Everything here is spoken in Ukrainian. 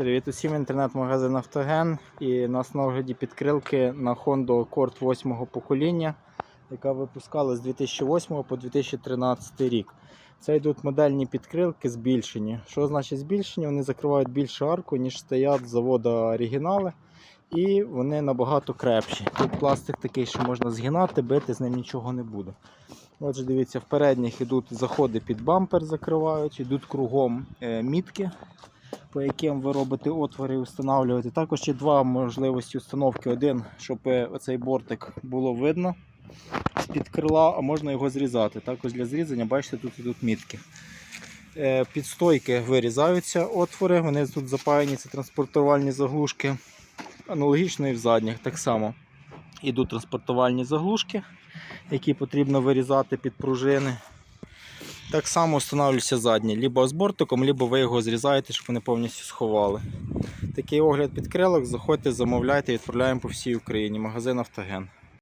Привіт усім інтернет-магазин Автоген. І у нас на огляді підкрилки на Honda Accord 8-го покоління, яка випускалась з 2008 по 2013 рік. Це йдуть модельні підкрилки збільшені. Що значить збільшені? Вони закривають більше арку, ніж стоять з заводу оригінали. І вони набагато крепші. Тут пластик такий, що можна згинати, бити, з ним нічого не буде. Отже, дивіться, в передніх йдуть заходи під бампер, закривають, йдуть кругом е, мітки по яким ви робите отвори і встановлюєте. Також є два можливості установки. Один, щоб е, оцей бортик було видно з-під крила, а можна його зрізати. Також для зрізання, бачите, тут ідуть мітки. Е, Під стойки вирізаються отвори, вони тут запаяні, це транспортувальні заглушки. Аналогічно і в задніх так само. Ідуть транспортувальні заглушки, які потрібно вирізати під пружини. Так само встановлюється задній, либо з бортиком, либо ви його зрізаєте, щоб вони повністю сховали. Такий огляд підкрилок, заходьте, замовляйте, відправляємо по всій Україні. Магазин Автоген.